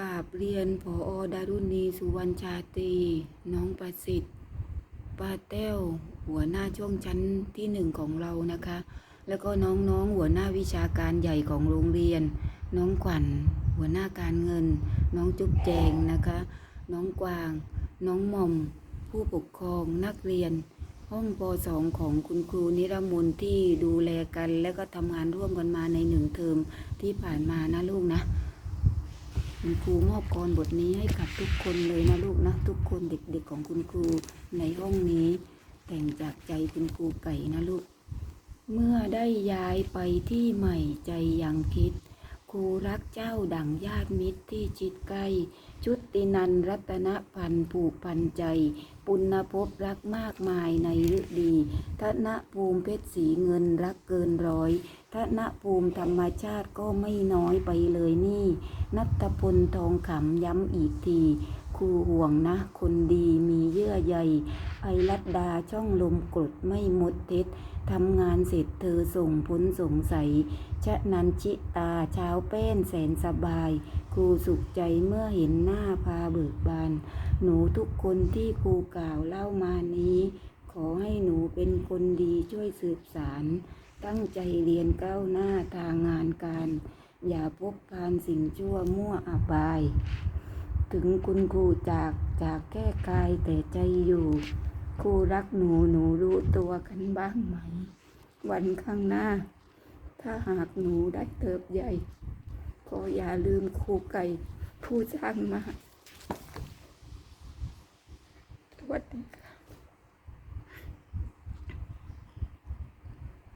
กราบเรียนผออดารุณีสุวรรณชาตรี น้องประสิทธิ์ป้าแต้ว หัวหน้าช่วงชั้นที่หนึ่งของเรานะคะ แล้วก็น้องๆหัวหน้าวิชาการใหญ่ของโรงเรียน น้องขวัญ หัวหน้าการเงิน น้องจุ๊บแจงนะคะ น้องกวาง น้องหม่อม ผู้ปกครองนักเรียน ห้องป .2 ของคุณครูนิรมนที่ดูแลกัน และก็ทำงานร่วมกันมาในหนึ่งเทอมที่ผ่านมานะลูกนะ คุณครูมอบกรบทนี้ให้กับทุกคนเลยนะลูกนะ ทุกคนเด็กๆของคุณครูในห้องนี้ แต่งจากใจคุณครูไก่นะลูก เมื่อได้ย้ายไปที่ใหม่ใจยังคิด ครูรักเจ้าดั่งญาติมิตรที่ชิดใกล้ ชุตินันรัตนพันผูกพันใจ ปุณภพรักมากมายในฤดีธนภูมิเพชรสีเงินรักเกินร้อยธนภูมิธรรมชาติก็ไม่น้อยไปเลยนี่ นัตพลทองขำย้ำอีกทีครูห่วงนะ คนดีมีเยื่อใยไอรัดดาช่องลมกรดไม่หมดเท็จทำงานเสร็จเธอส่งพ้นสงสัย ชะนันชิตาเช้าเป้นแสนสบาย ครูสุขใจเมื่อเห็นหน้าพาเบิกบาน หนูทุกคนที่ครูกล่าวเล่ามานี้ ขอให้หนูเป็นคนดีช่วยสืบสาร ตั้งใจเรียนก้าวหน้าทางงานการ อย่าพบพานสิ่งชั่วมั่วอาบาย ถึงคุณครูจากจากแก้กายแต่ใจอยู่ครูรักหนูหนูรู้ตัวกันบ้างไหม วันข้างหน้า ถ้าหากหนูได้เติบใหญ่ ก็อย่าลืมครูไก่ผู้สร้างมา